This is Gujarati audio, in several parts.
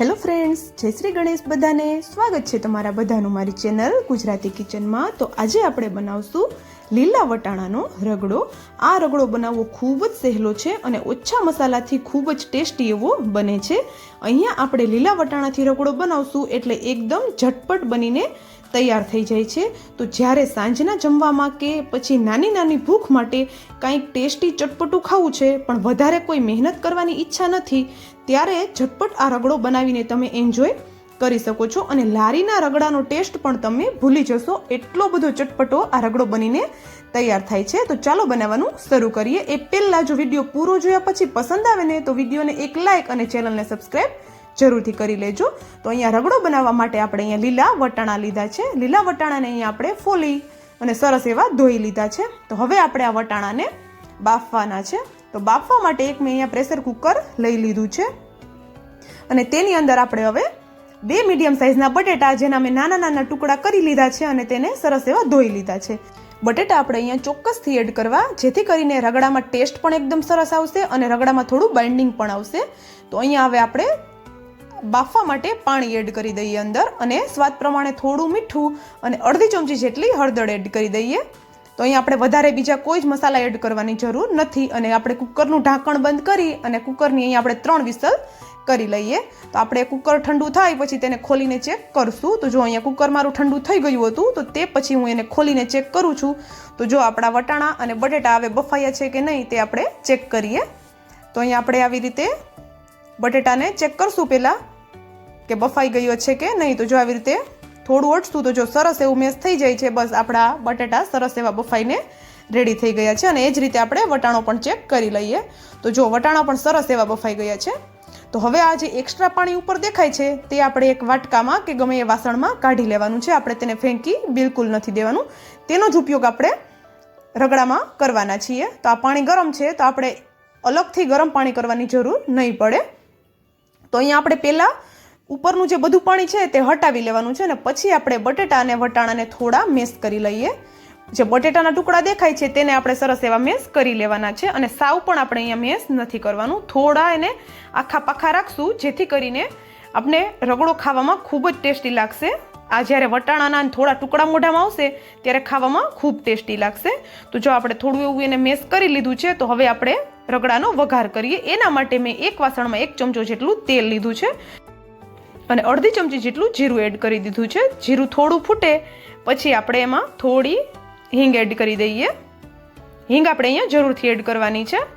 હેલો ફ્રેન્ડ્સ, જય શ્રી ગણેશ બધાને. સ્વાગત છે તમારા બધાનું મારી ચેનલ ગુજરાતી કિચનમાં. તો આજે આપણે બનાવશું લીલા વટાણાનો રગડો. આ રગડો બનાવવો ખૂબ જ સહેલો છે અને ઓછા મસાલાથી ખૂબ જ ટેસ્ટી એવો બને છે. અહીંયા આપણે લીલા વટાણાથી રગડો બનાવશું એટલે એકદમ ઝટપટ બનીને તૈયાર થઈ જાય છે. તો જ્યારે સાંજના જમવામાં કે પછી નાની નાની ભૂખ માટે કાંઈક ટેસ્ટી ચટપટું ખાવું છે, પણ વધારે કોઈ મહેનત કરવાની ઈચ્છા નથી, ત્યારે ઝટપટ આ રગડો બનાવીને તમે એન્જોય કરી શકો છો અને લારીના રગડાનો ટેસ્ટ પણ તમે ભૂલી જશો. એટલો બધો ચટપટો આ રગડો બનીને તૈયાર થાય છે. તો ચાલો બનાવવાનું શરૂ કરીએ. એ પહેલાં જો વીડિયો પૂરો જોયા પછી પસંદ આવે ને, તો વિડીયોને એક લાઇક અને ચેનલને સબસ્ક્રાઈબ જરૂરથી કરી લેજો. તો અહીંયા રગડો બનાવવા માટે આપણે અહીંયા લીલા વટાણા લીધા છે. લીલા વટાણાને અહીંયા આપણે ફોલી અને સરસ એવા ધોઈ લીધા છે. તો હવે આપણે આ વટાણાને બાફવાના છે. તો બાફવા માટે એક મેં અહીંયા પ્રેશર કુકર લઈ લીધું છે. અને તેની અંદર આપણે હવે બે મીડિયમ સાઇઝના બટેટા, જેના મેં નાના નાના ટુકડા કરી લીધા છે અને તેને સરસ એવા ધોઈ લીધા છે. બટેટા આપણે અહીંયા ચોક્કસથી એડ કરવા, જેથી કરીને રગડામાં ટેસ્ટ પણ એકદમ સરસ આવશે અને રગડામાં થોડું બાઇન્ડિંગ પણ આવશે. તો અહીંયા હવે આપણે બાફવા માટે પાણી એડ કરી દઈએ અંદર અને સ્વાદ પ્રમાણે થોડું મીઠું અને અડધી ચમચી જેટલી હળદર એડ કરી દઈએ. તો અહીંયા આપણે વધારે બીજા કોઈ જ મસાલા એડ કરવાની જરૂર નથી અને આપણે કુકરનું ઢાંકણ બંધ કરી અને કુકરની અહીંયા આપણે ત્રણ વિસલ કરી લઈએ. તો આપણે કુકર ઠંડુ થાય પછી તેને ખોલીને ચેક કરશું. તો જો અહીંયા કુકર મારું ઠંડુ થઈ ગયું હતું, તો તે પછી હું એને ખોલીને ચેક કરું છું. તો જો આપણા વટાણા અને બટેટા હવે બફાયા છે કે નહીં તે આપણે ચેક કરીએ. તો અહીંયા આપણે આવી રીતે બટેટાને ચેક કરશું પહેલાં. કે બફાઈ ગયો છે કે નહીં? તો જો આવી રીતે થોડું ઓટશું તો જો સરસ એવું મેસ થઈ જાય છે, બસ આપણા બટેટા સરસ એવા બફાઈને રેડી થઈ ગયા છે. અને એ જ રીતે આપણે વટાણો પણ ચેક કરી લઈએ. તો જો વટાણા પણ સરસ એવા બફાઈ ગયા છે. તો હવે આ જે એક્સ્ટ્રા પાણી ઉપર દેખાય છે, તે આપણે એક વાટકામાં કે ગમે એ વાસણમાં કાઢી લેવાનું છે. આપણે તેને ફેંકી બિલકુલ નથી દેવાનું. તેનો જ ઉપયોગ આપણે રગડામાં કરવાના છીએ. તો આ પાણી ગરમ છે, તો આપણે અલગથી ગરમ પાણી કરવાની જરૂર નહીં પડે. તો અહીંયા આપણે પહેલાં ઉપરનું જે બધું પાણી છે તે હટાવી લેવાનું છે અને પછી આપણે બટેટા અને વટાણાને થોડા મેશ કરી લઈએ. જે બટેટાના ટુકડા દેખાય છે તેને આપણે સરસ એવા મેશ કરી લેવાના છે અને સાવ પણ આપણે અહીંયા મેશ નથી કરવાનું. થોડા એને આખા પાખા રાખશું જેથી કરીને આપણે રગડો ખાવામાં ખૂબ જ ટેસ્ટી લાગશે. આ જ્યારે વટાણાના થોડા ટુકડા મોઢામાં આવશે ત્યારે ખાવામાં ખૂબ ટેસ્ટી લાગશે. તો જો આપણે થોડું એવું એને મેશ કરી લીધું છે તો હવે આપણે રગડાનો વઘાર કરીએ. એના માટે મેં એક વાસણમાં એક ચમચો જેટલું તેલ લીધું છે. અને અડધી ચમચી જેટલું જીરું એડ કરી દીધું છે. જીરું થોડું ફૂટે, પછી આપણે એમાં થોડી હિંગ એડ કરી દઈએ. હિંગ આપણે અહીંયા જરૂરથી એડ કરવાની છે.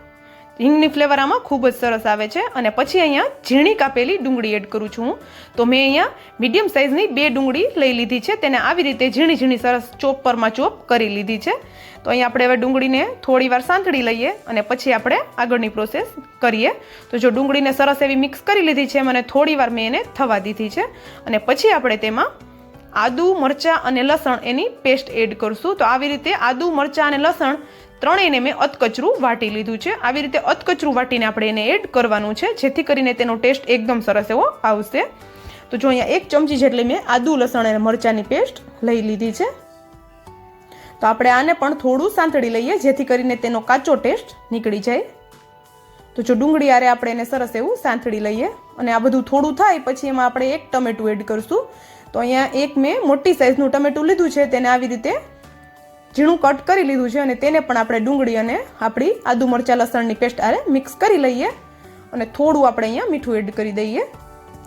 હિંગની ફ્લેવર આમાં ખૂબ જ સરસ આવે છે. અને પછી અહીંયા ઝીણી કાપેલી ડુંગળી એડ કરું છું તો મેં અહીંયા મીડિયમ સાઇઝની બે ડુંગળી લઈ લીધી છે. તેને આવી રીતે ઝીણી ઝીણી સરસ ચોપરમાં ચોપ કરી લીધી છે. તો અહીંયા આપણે હવે ડુંગળીને થોડી વાર સાંતળી લઈએ અને પછી આપણે આગળની પ્રોસેસ કરીએ. તો જો ડુંગળીને સરસ એવી મિક્સ કરી લીધી છે, મને થોડી વાર મેં એને થવા દીધી છે. અને પછી આપણે તેમાં આદુ, મરચાં અને લસણ એની પેસ્ટ એડ કરશું. તો આવી રીતે આદુ, મરચાં અને લસણ ત્રણેયને મેં અધકચરું વાટી લીધું છે. આવી રીતે અધકચરું વાટીને આપણે એને એડ કરવાનું છે, જેથી કરીને તેનો ટેસ્ટ એકદમ સરસ એવો આવશે. તો જો અહીંયા એક ચમચી જેટલી મેં આદુ, લસણ અને મરચાંની પેસ્ટ લઈ લીધી છે. તો આપણે આને પણ થોડું સાંતળી લઈએ, જેથી કરીને તેનો કાચો ટેસ્ટ નીકળી જાય. તો જો ડુંગળી આરે આપણે એને સરસ એવું સાંતળી લઈએ અને આ બધું થોડું થાય પછી એમાં આપણે એક ટમેટું એડ કરશું. તો અહીંયા એક મેં મોટી સાઇઝનું ટમેટું લીધું છે, તેને આવી રીતે ઝીણું કટ કરી લીધું છે અને તેને પણ આપણે ડુંગળી અને આપણી આદુ મરચાં લસણની પેસ્ટ આરે મિક્સ કરી લઈએ અને થોડું આપણે અહીંયા મીઠું એડ કરી દઈએ.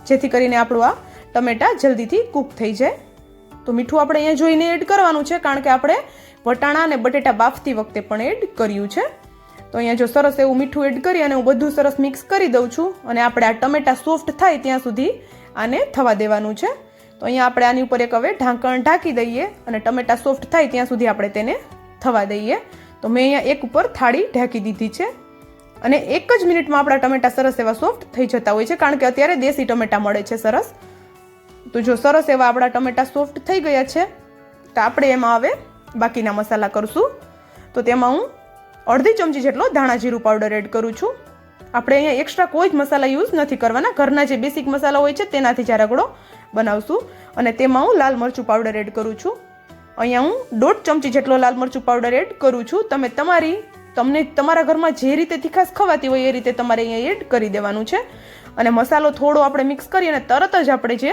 જેથી કરીને આપણું આ ટમેટાં જલ્દીથી કૂક થઈ જાય. તો મીઠું આપણે અહીંયા જોઈને એડ કરવાનું છે કારણ કે આપણે વટાણા અને બટેટા બાફતી વખતે પણ એડ કર્યું છે. તો અહીંયા જો સરસ એવું મીઠું એડ કરી અને હું બધું સરસ મિક્સ કરી દઉં છું અને આપણે આ ટમેટા સોફ્ટ થાય ત્યાં સુધી આને થવા દેવાનું છે. તો અહીંયા આપણે આની ઉપર એક હવે ઢાંકણ ઢાંકી દઈએ અને ટમેટા સોફ્ટ થાય ત્યાં સુધી આપણે તેને થવા દઈએ. તો મેં અહીંયા એક ઉપર થાળી ઢાંકી દીધી છે અને એક જ મિનિટમાં આપણા ટમેટા સરસ એવા સોફ્ટ થઈ જતા હોય છે, કારણ કે અત્યારે દેશી ટમેટા મળે છે સરસ. તો જો સરસ એવા આપણા ટમેટા સોફ્ટ થઈ ગયા છે, તો આપણે એમાં હવે બાકીના મસાલા કરશું. તો તેમાં હું અડધી ચમચી જેટલો ધાણા જીરું પાવડર એડ કરું છું. આપણે અહીંયા એક્સ્ટ્રા કોઈ જ મસાલા યુઝ નથી કરવાના. ઘરના જે બેસિક મસાલા હોય છે તેનાથી જ રગડો બનાવશું. અને તેમાં હું લાલ મરચું પાવડર એડ કરું છું. અહીંયા હું દોઢ ચમચી જેટલો લાલ મરચું પાવડર એડ કરું છું. તમે તમારી, તમને તમારા ઘરમાં જે રીતે તીખાસ ખવાતી હોય એ રીતે તમારે અહીંયા એડ કરી દેવાનું છે. અને મસાલો થોડો આપણે મિક્સ કરી અને તરત જ આપણે જે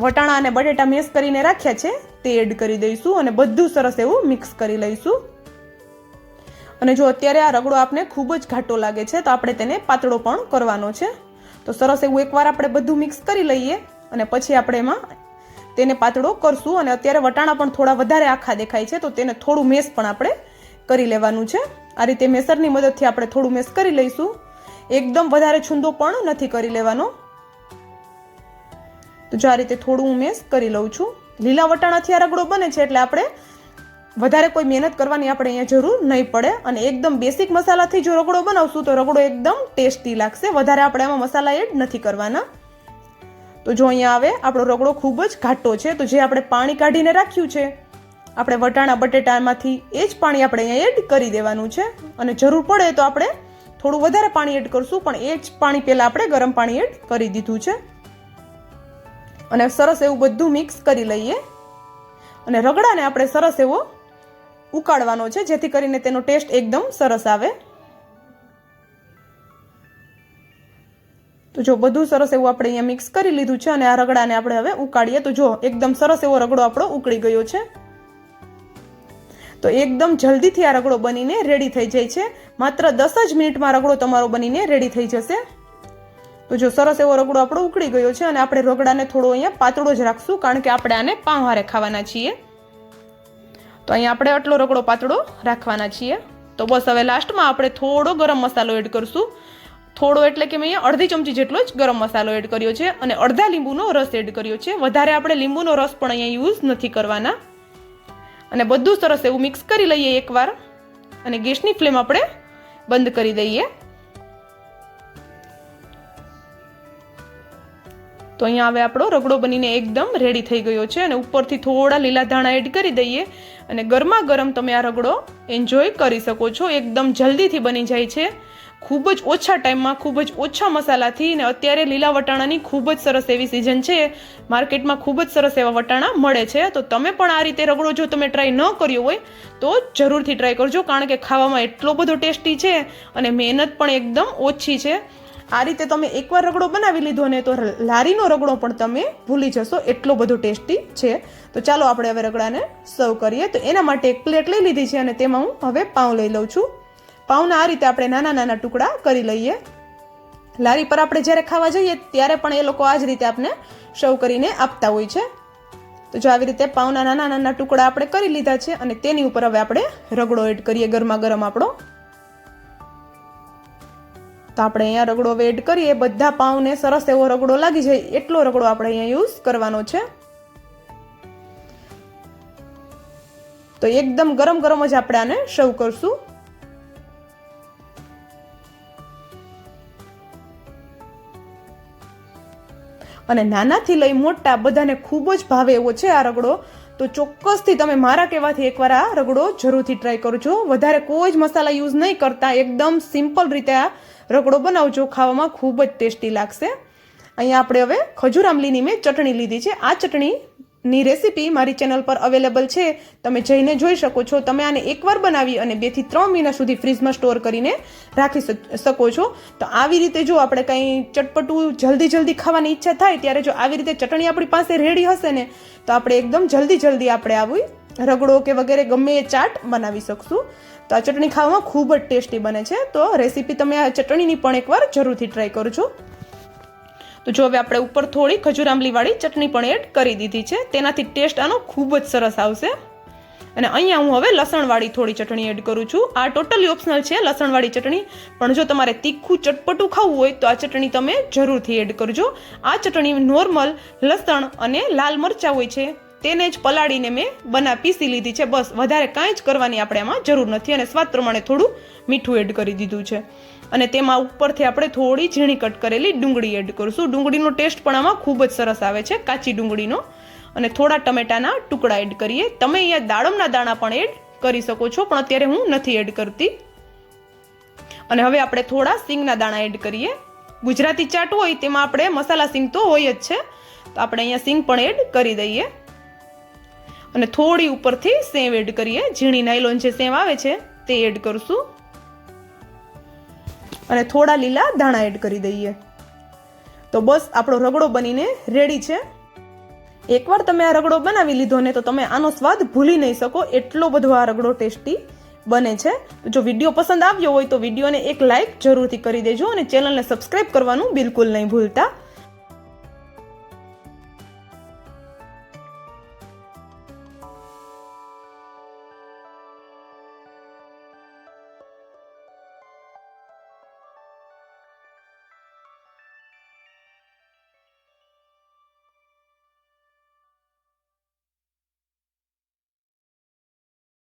વટાણા અને બટેટા મેસ કરીને રાખ્યા છે, તે એડ કરી દઈશું અને બધું સરસ એવું મિક્સ કરી લઈશું. અને જો અત્યારે આ રગડો આપને ખૂબ જ ઘાટો લાગે છે, તો આપણે તેને પાતળો પણ કરવાનો છે. તો સરસ એવું એકવાર આપણે બધું મિક્સ કરી લઈએ. અને પછી આપણે એમાં તેને પાતળો કરશું અને અત્યારે વટાણા પણ થોડા વધારે આખા દેખાય છે, તો તેને થોડું મેસ પણ આપણે કરી લેવાનું છે. આ રીતે મેસરની મદદથી આપણે થોડું મેસ કરી લઈશું. એકદમ વધારે છૂંદો પણ નથી કરી લેવાનો. તો જો આ રીતે થોડું હું મેસ કરી લઉં છું. લીલા વટાણાથી આ રગડો બને છે એટલે આપણે વધારે કોઈ મહેનત કરવાની આપણે અહીંયા જરૂર નહીં પડે. અને એકદમ બેસિક મસાલાથી જો રગડો બનાવશું તો રગડો એકદમ ટેસ્ટી લાગશે. વધારે આપણે આમાં મસાલા એડ નથી કરવાના. તો જો અહીંયા આવે, આપણો રગડો ખૂબ જ ઘાટો છે, તો જે આપણે પાણી કાઢીને રાખ્યું છે, આપણે વટાણા બટેટામાંથી એ જ પાણી આપણે અહીંયા એડ કરી દેવાનું છે. અને જરૂર પડે તો આપણે થોડું વધારે પાણી એડ કરશું, પણ એ જ પાણી પહેલાં આપણે ગરમ પાણી એડ કરી દીધું છે. અને સરસ એવું બધું મિક્સ કરી લઈએ. અને રગડાને આપણે સરસ એવો ઉકાળવાનો છે, જેથી કરીને તેનો ટેસ્ટ એકદમ સરસ આવે. તો જો બધું સરસ એવું આપણે અહીંયા મિક્સ કરી લીધું છે અને આ રગડાને આપણે હવે ઉકાળીએ, તો જો એકદમ સરસ એવો રગડો આપણો ઉકળી ગયો છે. તો એકદમ જલ્દીથી આ રગડો બનીને રેડી થઈ જાય છે. માત્ર દસ જ મિનિટમાં રગડો તમારો બનીને રેડી થઈ જશે. તો જો સરસ એવો રગડો આપણો ઉકળી ગયો છે અને આપણે રગડાને થોડો અહીંયા પાતળો જ રાખશું, કારણ કે આપણે આને પાંહારે ખાવાના છીએ. તો અહીંયા આપણે આટલો રગડો પાતળો રાખવાના છીએ. તો બસ હવે લાસ્ટમાં આપણે થોડો ગરમ મસાલો એડ કરશું. થોડો એટલે કે મેં અહીંયા અડધી ચમચી જેટલો જ ગરમ મસાલો એડ કર્યો છે અને અડધા લીંબુનો રસ એડ કર્યો છે. વધારે આપણે લીંબુનો રસ પણ અહીંયા યુઝ નથી કરવાના. અને બધું સરસ એવું મિક્સ કરી લઈએ એકવાર અને ગેસની ફ્લેમ આપણે બંધ કરી દઈએ. તો અહીંયા હવે આપણો રગડો બનીને એકદમ રેડી થઈ ગયો છે અને ઉપરથી થોડા લીલા ધાણા એડ કરી દઈએ અને ગરમા ગરમ તમે આ રગડો એન્જોય કરી શકો છો. એકદમ જલ્દીથી બની જાય છે. ખૂબ જ ઓછા ટાઈમમાં, ખૂબ જ ઓછા મસાલાથી ને અત્યારે લીલા વટાણાની ખૂબ જ સરસ એવી સિઝન છે. માર્કેટમાં ખૂબ જ સરસ એવા વટાણા મળે છે. તો તમે પણ આ રીતે રગડો જો, તમે ટ્રાય ન કર્યો હોય, તો જરૂરથી ટ્રાય કરજો, કારણ કે ખાવામાં એટલો બધો ટેસ્ટી છે અને મહેનત પણ એકદમ ઓછી છે. આ રીતે તમે એકવાર રગડો બનાવી લીધો ને તો લારીનો રગડો પણ તમે ભૂલી જશો, એટલો બધો ટેસ્ટી છે. તો ચાલો આપણે હવે રગડાને સર્વ કરીએ. તો એના માટે એક પ્લેટ લઈ લીધી છે અને તેમાં હું હવે પાઉં લઈ લઉં છું. પાઉંના આ રીતે આપણે નાના નાના ટુકડા કરી લઈએ. લારી પર આપણે જ્યારે ખાવા જઈએ ત્યારે પણ એ લોકો આ જ રીતે આપણે સર્વ કરીને આપતા હોય છે. તો જો આવી રીતે પાઉના નાના નાના ટુકડા આપણે કરી લીધા છે અને તેની ઉપર હવે આપણે રગડો એડ કરીએ ગરમા ગરમ આપણો. તો આપણે અહીંયા રગડો હવે એડ કરીએ. બધા પાઉને સરસ એવો રગડો લાગી જાય એટલો રગડો આપણે અહીંયા યુઝ કરવાનો છે. તો એકદમ ગરમ ગરમ જ આપણે આને સર્વ કરશું. અને નાનાથી લઈ મોટા બધાને ખૂબ જ ભાવે એવો છે આ રગડો. તો ચોક્કસથી તમે મારા કહેવાથી એકવાર આ રગડો જરૂરથી ટ્રાય કરજો. વધારે કોઈ જ મસાલા યુઝ નહીં કરતા. એકદમ સિમ્પલ રીતે આ રગડો બનાવજો. ખાવામાં ખૂબ જ ટેસ્ટી લાગશે. અહીંયા આપણે હવે ખજૂર આમલીની મેં ચટણી લીધી છે. આ ચટણીની રેસીપી મારી ચેનલ પર અવેલેબલ છે. તમે જઈને જોઈ શકો છો. તમે આને એકવાર બનાવી અને બેથી ત્રણ મહિના સુધી ફ્રીજમાં સ્ટોર કરીને રાખી શકો છો. તો આવી રીતે જો આપણે કંઈ ચટપટું જલ્દી જલ્દી ખાવાની ઈચ્છા થાય ત્યારે જો આવી રીતે ચટણી આપણી પાસે રેડી હશે ને, તો આપણે એકદમ જલ્દી જલ્દી આપણે આવી રગડો કે વગેરે ગમે એ ચાટ બનાવી શકશું. તો આ ચટણી ખાવામાં ખૂબ જ ટેસ્ટી બને છે. તો રેસીપી તમે આ ચટણીની પણ એકવાર જરૂરથી ટ્રાય કરજો. તો જો હવે આપણે ઉપર થોડી ખજૂર આંબલીવાળી ચટણી પણ એડ કરી દીધી છે, તેનાથી ટેસ્ટ આનો ખૂબ જ સરસ આવશે. અને અહીંયા હું હવે લસણવાળી થોડી ચટણી એડ કરું છું. આ ટોટલી ઓપ્શનલ છે લસણવાળી ચટણી, પણ જો તમારે તીખું ચટપટું ખાવું હોય તો આ ચટણી તમે જરૂરથી એડ કરજો. આ ચટણી નોર્મલ લસણ અને લાલ મરચાં હોય છે, તેને જ પલાળીને મેં બના પીસી લીધી છે. બસ, વધારે કાંઈ જ કરવાની આપણે આમાં જરૂર નથી અને સ્વાદ પ્રમાણે થોડું મીઠું એડ કરી દીધું છે. અને તેમાં ઉપરથી આપણે થોડી ઝીણી કટ કરેલી ડુંગળી એડ કરીશું. ડુંગળીનો ટેસ્ટ પણ આમાં ખૂબ જ સરસ આવે છે, કાચી ડુંગળીનો. અને થોડા ટમેટાના ટુકડા એડ કરીએ. તમે અહીંયા દાડમના દાણા પણ એડ કરી શકો છો, પણ અત્યારે હું નથી એડ કરતી. અને હવે આપણે થોડા સિંગના દાણા એડ કરીએ. ગુજરાતી ચાટ હોય તેમાં આપણે મસાલા સિંગ તો હોય જ છે, તો આપણે અહીંયા સિંગ પણ એડ કરી દઈએ. અને થોડી ઉપરથી સેવ એડ કરીએ. ઝીણી નાયલોન જે સેવ આવે છે, તે એડ કરશું. અને થોડા લીલા ધાણા એડ કરી દઈએ. તો બસ આપણો રગડો બનીને રેડી છે. એકવાર તમે આ રગડો બનાવી લીધો ને તો તમે આનો સ્વાદ ભૂલી નહીં શકો, એટલો બધો આ રગડો ટેસ્ટી બને છે. તો જો વીડિયો પસંદ આવ્યો હોય તો વિડીયોને એક લાઇક જરૂરથી કરી દેજો અને ચેનલને સબસ્ક્રાઈબ કરવાનું બિલકુલ નહીં ભૂલતા.